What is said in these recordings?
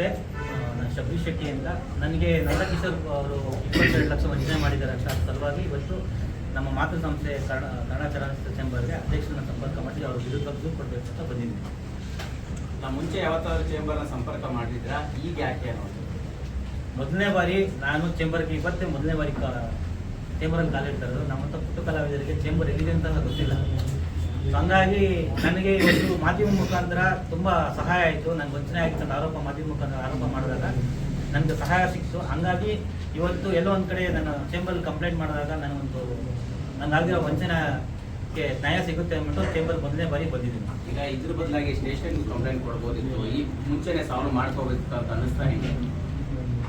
ನಮಸ್ತೆ ನಾನು ಶಬರೀಶ್ ಶೆಟ್ಟಿ ಅಂತ ನನಗೆ ನಂದಕಿಶೋರ್ ಅವರು ಇಪ್ಪತ್ತೆರಡು ಲಕ್ಷ ವಂಚನೆ ಮಾಡಿದ್ದಾರೆ ಅಂತ ಸಲುವಾಗಿ ಇವತ್ತು ನಮ್ಮ ಮಾತೃ ಸಂಸ್ಥೆ ಕನ್ನಡ ಕನ್ನಡ ಚಲನಚಿತ್ರ ಚೇಂಬರ್ಗೆ ಅಧ್ಯಕ್ಷರನ್ನ ಸಂಪರ್ಕ ಮಾಡಿ ಅವರು ವಿರುದ್ಧ ದೂರು ಕೊಡಬೇಕು ಅಂತ ಬಂದಿದ್ದೀನಿ. ನಾನು ಮುಂಚೆ ಯಾವತ್ತಾದ್ರೂ ಚೇಂಬರ್ನ ಸಂಪರ್ಕ ಮಾಡಿದ್ರಾ? ಈಗ ಯಾಕೆ ಅನ್ನೋದು? ಮೊದಲನೇ ಬಾರಿ ನಾನು ಚೇಂಬರ್ಗೆ ಇವತ್ತೇ ಮೊದಲನೇ ಬಾರಿ ಕಾ ಕಾಲಿಡ್ತಾ ಕಾಲಿಡ್ತಾರೆ ನಮ್ಮಂಥ ಪುಟ್ಟ ಕಲಾವಿದರಿಗೆ ಚೇಂಬರ್ ಎಲ್ಲಿದೆ ಅಂತ ಗೊತ್ತಿಲ್ಲ. ಹಂಗಾಗಿ ನನಗೆ ಇವತ್ತು ಮಾಧ್ಯಮ ಮುಖಾಂತರ ತುಂಬ ಸಹಾಯ ಆಯಿತು. ನನಗೆ ವಂಚನೆ ಆಯಿತು ಅಂತ ಆರೋಪ ಮಾಧ್ಯಮ ಮುಖಾಂತರ ಆರೋಪ ಮಾಡಿದಾಗ ನನಗೆ ಸಹಾಯ ಸಿಕ್ತು ಹಂಗಾಗಿ ಇವತ್ತು ಎಲ್ಲೋ ಒಂದು ಕಡೆ ನನ್ನ ಚೇಂಬರ್ ಕಂಪ್ಲೇಂಟ್ ಮಾಡಿದಾಗ ನನಗೊಂದು ನನಗಾಗಿರೋ ವಂಚನೆಗೆ ನ್ಯಾಯ ಸಿಗುತ್ತೆ ಅಂದ್ಬಿಟ್ಟು ಚೇಂಬರ್ ಮೊದಲನೇ ಬಾರಿ ಬಂದಿದ್ದೀನಿ. ಈಗ ಇದ್ರ ಬದಲಾಗಿ ಸ್ಟೇಷನ್ ಕಂಪ್ಲೇಂಟ್ ಕೊಡ್ಬೋದಿತ್ತು. ಈ ಮುಂಚೆನೆ ಸಾಲ್ವ್ ಮಾಡ್ಕೋಬೇಕು ಅಂತ ಅನ್ನಿಸ್ತಾ ಹಿಂಗೆ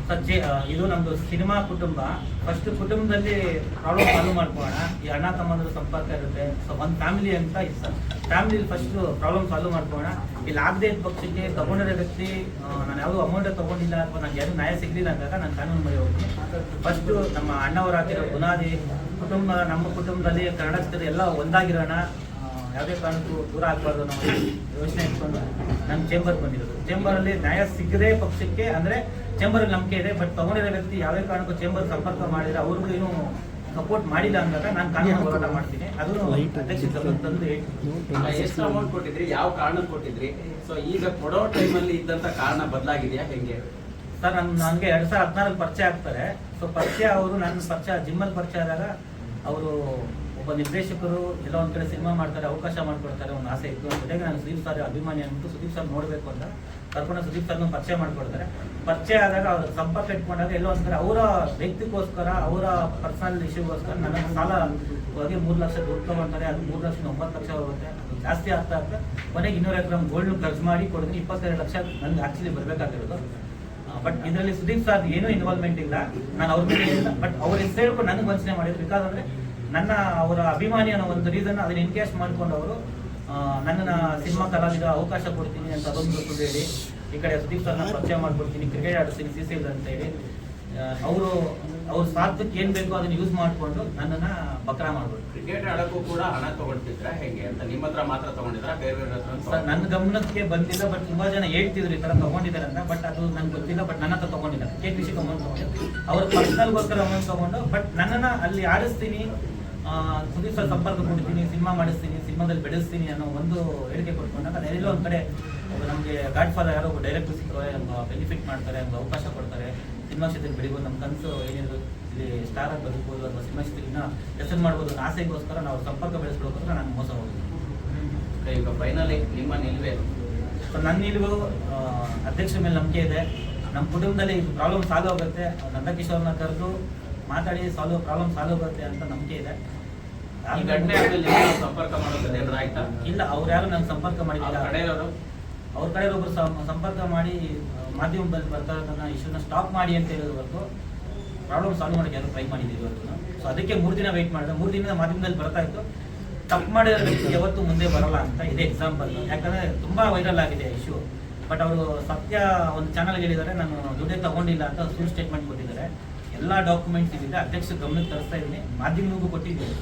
ಸಜ್ಜೆ ಇದು ನಮ್ದು ಸಿನಿಮಾ ಕುಟುಂಬ. ಫಸ್ಟ್ ಕುಟುಂಬದಲ್ಲಿ ಪ್ರಾಬ್ಲಮ್ ಸಾಲ್ವ್ ಮಾಡ್ಕೊಳ್ಳೋಣ. ಈ ಅಣ್ಣ ತಮ್ಮಂದ್ರ ಸಂಪರ್ಕ ಇರುತ್ತೆ. ಸೊ ಒಂದು ಫ್ಯಾಮಿಲಿ ಅಂತ ಇಷ್ಟ ಫ್ಯಾಮಿಲಿ ಫಸ್ಟ್ ಪ್ರಾಬ್ಲಮ್ ಸಾಲ್ವ್ ಮಾಡ್ಕೊಳ್ಳೋಣ. ಇಲ್ಲಿ ಆಗದೆ ಪಕ್ಷಕ್ಕೆ ತಗೊಂಡಿರೋ ವ್ಯಕ್ತಿ ನಾನು ಯಾವುದೋ ಅಮೌಂಟ್ ತಗೊಂಡಿಲ್ಲ ಅಥವಾ ನನಗೆ ಯಾರು ನ್ಯಾಯ ಸಿಗಲಿಲ್ಲ ಅಂದಾಗ ನಾನು ಕಾನೂನು ಮೊರೆ ಹೋಗ್ತೀನಿ. ಫಸ್ಟು ನಮ್ಮ ಅಣ್ಣವರ ಹಾಕಿರೋ ಬುನಾದಿ ಕುಟುಂಬ, ನಮ್ಮ ಕುಟುಂಬದಲ್ಲಿ ಕನ್ನಡ ಎಲ್ಲ ಒಂದಾಗಿರೋಣ. ಯಾವುದೇ ಕಾರಣಕ್ಕೂ ದೂರ ಆಗಬಾರ್ದು ಅನ್ನೋ ಯೋಚನೆ ಇಟ್ಕೊಂಡು ನಾನು ಚೇಂಬರ್ ಬಂದಿರೋದು. ಚೇಂಬರಲ್ಲಿ ನ್ಯಾಯ ಸಿಗದೇ ಪಕ್ಷಕ್ಕೆ ಅಂದ್ರೆ ಚೇಂಬರ್ ನಂಬಿಕೆ ಇದೆ ಬಟ್ ತಗೊಂಡಿರೋ ವ್ಯಕ್ತಿ ಯಾವುದೇ ಕಾರಣಕ್ಕೂ ಚೇಂಬರ್ ಸಂಪರ್ಕ ಮಾಡಿದ್ರೆ ಅವ್ರಿಗೂ ಏನು ಸಪೋರ್ಟ್ ಮಾಡಿಲ್ಲ ಅಂದಾಗ ನಾನು ಕಾನೂನು ಹೋರಾಟ ಮಾಡ್ತೀನಿ. ಅದು ಎಷ್ಟು ಅಮೌಂಟ್ ಕೊಟ್ಟಿದ್ರಿ ಯಾವ ಕಾರಣಕ್ಕೆ ಕೊಟ್ಟಿದ್ರಿ? ಸೊ ಈಗ ಕೊಡೋ ಟೈಮಲ್ಲಿ ಇದ್ದಂತ ಕಾರಣ ಬದಲಾಗಿದೆಯಾ? ಹೆಂಗೆ? ಸರ್ ನಾನು ನನಗೆ ಎರಡು ಸಾವಿರದ ಹದಿನಾರಲ್ಲಿ ಪರಿಚಯ ಆಗ್ತಾರೆ. ಸೊ ಪರಿಚಯ ಅವರು ನನ್ನ ಪರಿಚಯ ಜಿಮ್ಮಲ್ಲಿ ಪರಿಚಯ ಆದಾಗ ಅವರು ಒಬ್ಬ ನಿರ್ದೇಶಕರು ಎಲ್ಲ ಒಂದ್ ಕಡೆ ಸಿನಿಮಾ ಮಾಡ್ತಾರೆ, ಅವಕಾಶ ಮಾಡ್ಕೊಡ್ತಾರೆ, ಒಂದು ಆಸೆ ಇತ್ತು ಜೊತೆಗೆ ನಾನು ಸುದೀಪ್ ಸರ್ ಅಭಿಮಾನಿ ಅಂದ್ಬಿಟ್ಟು ಸುದೀಪ್ ಸರ್ ನೋಡಬೇಕು ಅಂತ ಕರ್ಕೊಂಡು ಸುದೀಪ್ ಸರ್ನ ಪರಿಚಯ ಮಾಡ್ಕೊಡ್ತಾರೆ. ಪರಿಚಯ ಆದಾಗ ಅವ್ರ ಸಂಪರ್ಕ ಇಟ್ಕೊಂಡಾಗ ಎಲ್ಲೋ ಒಂದ್ ಕಡೆ ಅವರ ವ್ಯಕ್ತಿಗೋಸ್ಕರ, ಅವರ ಪರ್ಸನಲ್ ಇಶ್ಯೂಗೋಸ್ಕರ ನನ್ನ ಸಾಲ ಹೋಗಿ ಮೂರು ಲಕ್ಷ ದುಡ್ಡು ತಗೊಂತಾರೆ, ಅದು ಮೂರು ಲಕ್ಷ ಒಂಬತ್ತು ಲಕ್ಷ ಹೋಗುತ್ತೆ. ಜಾಸ್ತಿ ಆಗ್ತಾ ಆಗ್ತಾ ಕೊನೆಗೆ ಇನ್ನೂರ ಗ್ರಾಮ್ ಗೋಲ್ಡ್ ಖರ್ಚು ಮಾಡಿ ಕೊಡಿದ್ರೆ ಇಪ್ಪತ್ತೆರಡು ಲಕ್ಷ ನನ್ಗೆ ಆಕ್ಚುಲಿ ಬರಬೇಕಾಗಿರೋದು. ಬಟ್ ಇದರಲ್ಲಿ ಸುದೀಪ್ ಸರ್ ಏನೂ ಇನ್ವಾಲ್ವ್ಮೆಂಟ್ ಇಲ್ಲ. ನಾನು ಅವ್ರ ಬಟ್ ಅವ್ರ ಹೆಸರು ನನಗೆ ವಂಚನೆ ಮಾಡಿದ್ರು. ಬಿಕಾಸ್ ಅಂದ್ರೆ ನನ್ನ ಅವರ ಅಭಿಮಾನಿ ಅನ್ನೋ ಒಂದು ರೀಸನ್ ಅದನ್ನ ಇನ್ಕ್ಯಾಶ್ ಮಾಡ್ಕೊಂಡು ಅವರು ನನ್ನನ್ನ ಸಿನಿಮಾ ಕಲಾವಿದ ಅವಕಾಶ ಕೊಡ್ತೀನಿ ಅಂತ ಅದೊಂದು ಸುಳ್ಳು ಹೇಳಿ ಈ ಕಡೆ ಸುದೀಪ್ ಸರ್ನ ಪರಿಚಯ ಮಾಡ್ಕೊಡ್ತೀನಿ ಕ್ರಿಕೆಟ್ ಆಡಿಸ್ತೀನಿ ಸಿ ಸಿ ಅಂತ ಹೇಳಿ. ಅವರು ಅವ್ರ ಸ್ವಾರ್ಥಕ್ಕೆ ಏನ್ ಬೇಕೋ ಅದನ್ನ ಯೂಸ್ ಮಾಡ್ಕೊಂಡು ನನ್ನನ್ನ ಬಕ್ರಾ ಮಾಡ್ಬೋದು ಕ್ರಿಕೆಟ್ ಆಡಕ್ಕೂ ಕೂಡ ಹಣ ತಗೊಳ್ತಿದ್ರ ಹೆಂಗೆ ಅಂತ ನಿಮ್ಮ ಹತ್ರ ಮಾತ್ರ ತಗೊಂಡಿದ್ರ? ಬೇರೆ ಬೇರೆ ಹತ್ರ ಸರ್ ನನ್ನ ಗಮನಕ್ಕೆ ಬಂದಿಲ್ಲ ಬಟ್ ತುಂಬಾ ಜನ ಹೇಳ್ತಿದ್ರು ಈ ತರ ತಗೊಂಡಿದ್ದಾರೆ ಅಂತ ಬಟ್ ಅದು ನನ್ಗೆ ಗೊತ್ತಿಲ್ಲ ಬಟ್ ನನ್ನ ಹತ್ರ ತಗೊಂಡಿಲ್ಲ ಕೆ ಕೃಷಿ ಅಮೌಂಟ್ ತಗೊಂಡಿದ್ದಾರೆ. ಅವ್ರ ಪರ್ಸನಲ್ಗೋಸ್ಕರ ಅಮೌಂಟ್ ತಗೊಂಡು ಬಟ್ ನನ್ನನ್ನ ಅಲ್ಲಿ ಆಡಿಸ್ತೀನಿ ಸುದೀಪ್ ಸರ್ ಸಂಪರ್ಕ ಕೊಡ್ತೀನಿ ಸಿನಿಮಾ ಮಾಡಿಸ್ತೀನಿ ಸಿನಿಮಾದಲ್ಲಿ ಬೆಳೆಸ್ತೀನಿ ಅನ್ನೋ ಒಂದು ಹೇಳಿಕೆ ಕೊಟ್ಕೊಂಡಾಗ ಎಲ್ಲೋ ಒಂದು ಕಡೆ ನಮಗೆ ಗಾಡ್ ಫಾದರ್ ಯಾರೋ ಒಬ್ಬ ಡೈರೆಕ್ಟರ್ ಸಿಕ್ಕರೆ ಬೆನಿಫಿಟ್ ಮಾಡ್ತಾರೆ ನಮ್ಗೆ ಅವಕಾಶ ಕೊಡ್ತಾರೆ. ಸಿನಿಮಾ ಕ್ಷೇತ್ರಕ್ಕೆ ಬೆಳಿಬೋದು ನಮ್ಮ ಕನಸು ಏನಿದ್ರು ಇಲ್ಲಿ ಸ್ಟಾರ್ ಆಗಿ ಬದುಕಬಹುದು ಅಥವಾ ಸಿನಿಮಾ ಕ್ಷೇತ್ರದಿಂದ ಹೆಸರು ಮಾಡ್ಬೋದು ಅನ್ನೋ ಆಸೆಗೋಸ್ಕರ ನಾವು ಸಂಪರ್ಕ ಬೆಳೆಸ್ಕೊಳ್ಳೋಕೋಸ್ಕರ ನಾನು ಮೋಸ ಹೋಗೋದು ಈಗ ಫೈನಲಿ ನಿಮ್ಮ ನಿಲ್ವೇ. ಸೊ ನನ್ನ ನಿಲುವು ಅಧ್ಯಕ್ಷರ ಮೇಲೆ ನಂಬಿಕೆ ಇದೆ. ನಮ್ಮ ಕುಟುಂಬದಲ್ಲಿ ಇದು ಪ್ರಾಬ್ಲಮ್ ಸಾಲ್ವ್ ಆಗುತ್ತೆ. ನಂದಕಿಶೋರ್ನ ಕರೆದು ಮಾತಾಡಿ ಸಾಲ್ವ್ ಪ್ರಾಬ್ಲಮ್ ಸಾಲ್ವ್ ಬರುತ್ತೆ ಅಂತ ನಂಬಿಕೆ ಇದೆ. ಈ ಘಟನೆ ಆದ್ಮೇಲೆ ನಿಮ್ಮನ್ನ ಸಂಪರ್ಕ ಮಾಡೋದು ಏನಾದ್ರು ಆಯ್ತಾ? ಇಲ್ಲ ಅವ್ರು ಯಾರು ನಂಗೆ ಸಂಪರ್ಕ ಅವ್ರ ಮಾಡಿಲ್ಲ ಕಡೆಯವರು? ಅವ್ರ ಕಡೆ ಒಬ್ರು ಸಂ- ಸಂಪರ್ಕ ಮಾಡಿ ಮಾಧ್ಯಮ ಮಾಧ್ಯಮದಲ್ಲಿ ಬರ್ತಾ ಇರೋದನ್ನ ಇಶ್ಯೂನ ಸ್ಟಾಪ್ ಮಾಡಿ ಅಂತ ಹೇಳಿದವರೆಗೂ ಪ್ರಾಬ್ಲಮ್ ಸಾಲ್ವ್ ಮಾಡೋಕೆ ಯಾರು ಟ್ರೈ ಮಾಡಿದ್ದೀವಿ ಇವತ್ತು ಸೊ ಅದಕ್ಕೆ ಮೂರು ದಿನ ವೆಯ್ಟ್ ಮಾಡಿದೆ. ಮೂರು ದಿನದ ಮಾಧ್ಯಮದಲ್ಲಿ ಬರ್ತಾ ಇತ್ತು. ತಪ್ಪು ಮಾಡಿರೋ ವ್ಯಕ್ತಿ ಯಾವತ್ತೂ ಮುಂದೆ ಬರಲ್ಲ ಅಂತ ಇದೆ ಎಕ್ಸಾಂಪಲ್ ಯಾಕಂದ್ರೆ ತುಂಬಾ ವೈರಲ್ ಆಗಿದೆ ಇಶ್ಯೂ ಬಟ್ ಅವರು ಸತ್ಯ ಒಂದು ಚಾನಲ್ಗೆ ಹೇಳಿದ್ದಾರೆ. ನಾನು ದುಡ್ಡೇ ತಗೊಂಡಿಲ್ಲ ಅಂತ ಸುಳ್ಳು ಸ್ಟೇಟ್ಮೆಂಟ್ ಎಲ್ಲ ಡಾಕ್ಯುಮೆಂಟ್ಸ್ ಇದೆ ಅಧ್ಯಕ್ಷ ಗಮನಕ್ಕೆ ತರಿಸ್ತಾ ಇದ್ದೀನಿ. ಮಾಧ್ಯಮಕ್ಕೂ ಕೊಟ್ಟಿದ್ದೀನಿ.